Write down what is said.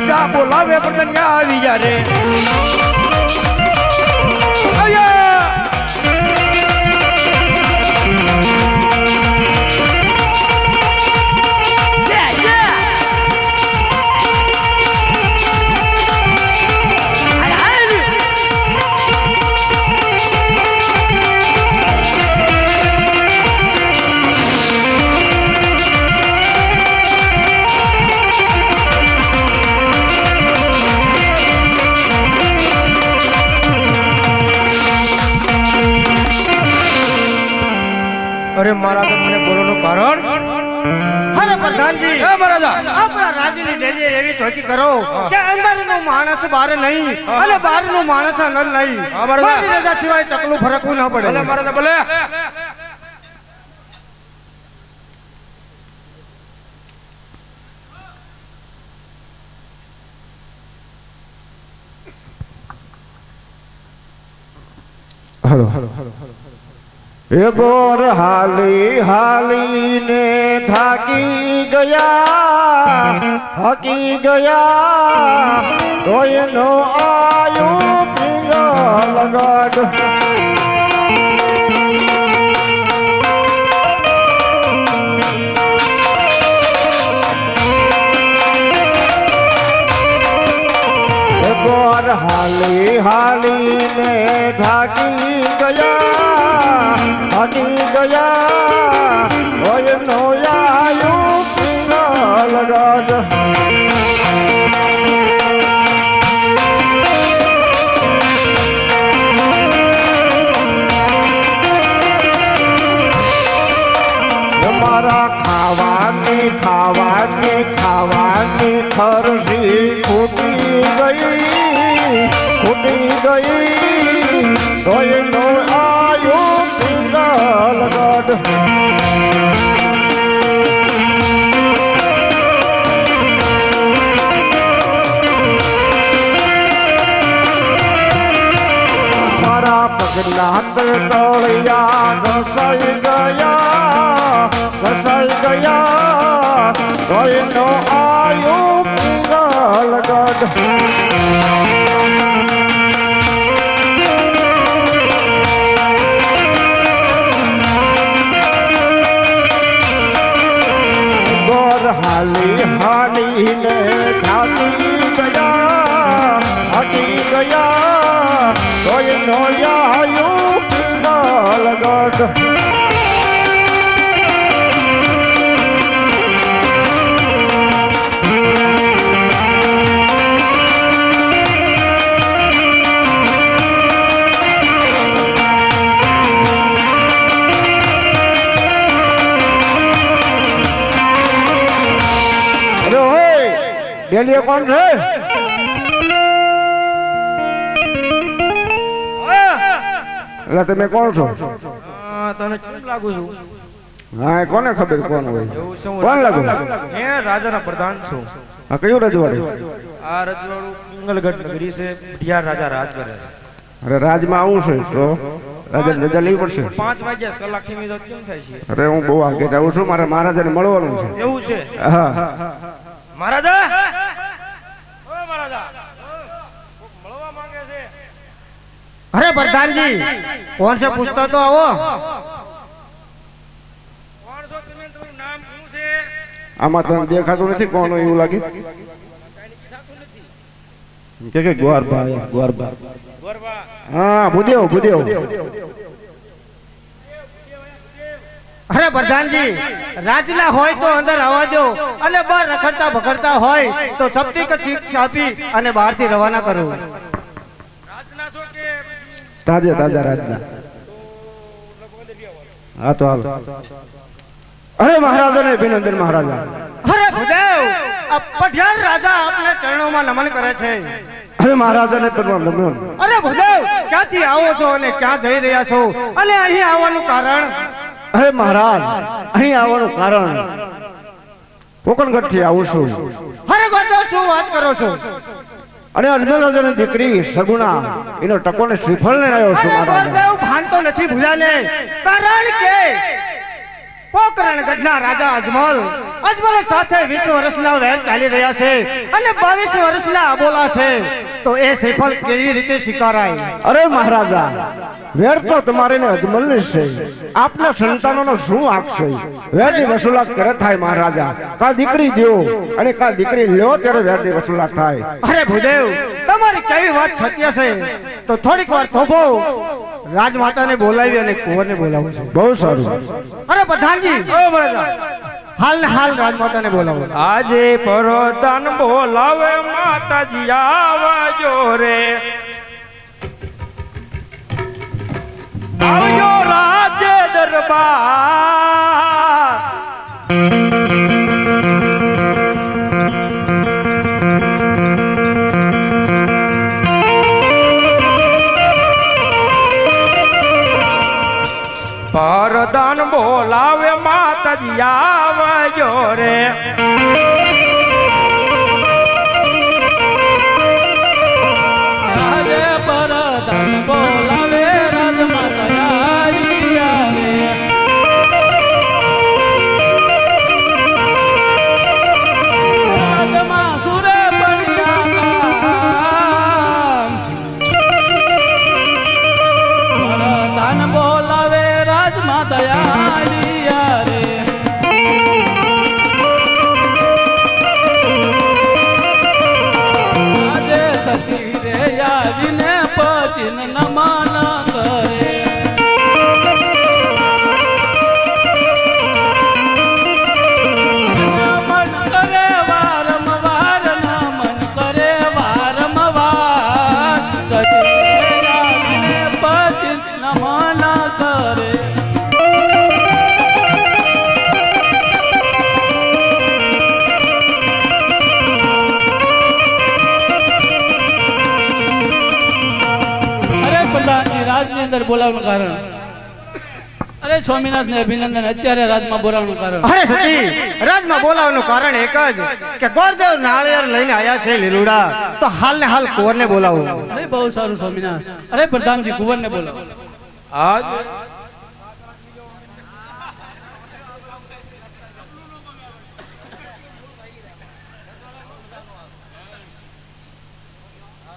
સાચા બોલાવે પણ આવી જા રે. અરે મારા તો મને બોલવાનું કારણ? અરે પ્રધાનજી હે મહારાજા! આપણા રાજની જઈએ એવી ચોકી કરો કે અંદરનો માણસ બહાર નહીં અને બહારનો માણસ અંદર નહીં. મારી રજા સિવાય ચકલું ફરકવું ન પડે. મહારાજા ભલે. હલો એ ગોર હાલી હાલીને થાકી ગયા થાકી ગયા કોઈનો આયો પિંગલ ગઢ ગોર હાલી હાલીને થાકી ગયા થાકી ગયા હોય નો આયો પિંગલ ગઢ મારા ખાવાની ખાવાની ખાવાની ખરસી ખૂટી ગઈ મારા પગના તળિયા ઘસાઈ ગયા ઘસાઈ ગયા કોઈનો આયો હાલીને થાકી ગયા થાકી ગયા કોઈ નો આયો પિંગલ ડેલીએ કોણ છે? એટલે તમે કોણ છો? તને કેમ લાગુ છું? હા કોને ખબર કોણ હોય? કોણ લાગુ? હે રાજાના પ્રધાન છું. આ કયું રજવાડું? આ રજવાડું પિંગલગઢ નગરી છે ભટિયાર રાજા રાજ કરે છે. અરે રાજમાં આવું છે તો રાજા રજા લેવી પડશે. પાંચ વાગ્યા કલાક કેમ થાય છે? અરે હું બહુ આગળ જાઉં છું મારે મહારાજાને મળવાનું છે. એવું છે? હા. મહારાજા? અરે પ્રધાનજી કોણ છે પૂછતો તો આવો? કોણ છો તમે તમારું નામ શું છે? આમાં તને દેખાતું નથી કોણ એવું લાગે? કે કે ગોરબા ગોરબા ગોરબા હા ભૂદેવ ભૂદેવ. અરે પ્રધાનજી રાજના હોય તો અંદર આવવા દો. અને બહાર રખડતા ભખડતા હોય તો સપ્તી કચ્છી આપી અને બહારથી રવાના કરો. તાજે તાજા રાજના. હા તો હાલ. અરે મહારાજા ને અભિનંદન મહારાજા. અરે ભૂદેવ પઠિયાર રાજા આપને ચરણોમાં નમન કરે છે. અરે મહારાજાને ને કરવા નમ્યો અરે ભૂદેવ ક્યાંથી આવો છો અને ક્યાં જઈ રહ્યા છો? અને અહીં આવવાનું કારણ? અરે મહારાજ અહીં આવવાનું કારણ. કોકણગઢથી આવું છું. અરે ગોડો શું વાત કરો છો? અને અજમેર દીકરી સગુણા એનો ટકોને શ્રીફળ ને આવ્યો છું મારા ગોરદેવ નથી ભૂલાને. કારણ કે પોકરણગઢના રાજા અજમલ અજમલ સાથે વીસ વર્ષના વેર ચાલી રહ્યા છે અને બાવીસ વર્ષના અબોલા છે. તો એ સફળ કેવી રીતે સ્વીકારાય? અરે મહારાજા વેર તો તમારે ને અજમલની છે. આપના સંતાનોનો શું આપશે છે? વેરની વસૂલાત કરે થાય મહારાજા? કા દીકરી દો અને કા દીકરી લ્યો ત્યારે વેરની વસૂલાત થાય. અરે ભૂદેવ તમારી કેવી વાત સત્ય છે? તો થોડીક વાર થોભો. રાજમાતાને બોલાવી અને કુંવરને બોલાવું છું. બહુ સારું. અરે પ્રધાનજી હાલ હાલ રાજમાતાને બોલાવો. આજે પરોધન બોલાવે માતાજી આવજો રે. આવજો રાજ્ય દરબાર પરદાન બોલાવે માતાજી આવજો રે. રાજની અંદર બોલાવવાનું કારણ. અરે સ્વામિનાથ ને અભિનંદન અત્યારે રાજમાં બોલાવવાનું કારણ. અરે રાજમાં બોલાવવાનું કારણ એક જ કે ગોરદેવ નાળિયેર લઈને આયા છે લીલુડા. તો હાલ ને હાલ કુંવરને બોલાવો. અરે બહુ સારું સ્વામિનાથ. અરે પ્રધાનજી કુંવરને બોલાવો. આજ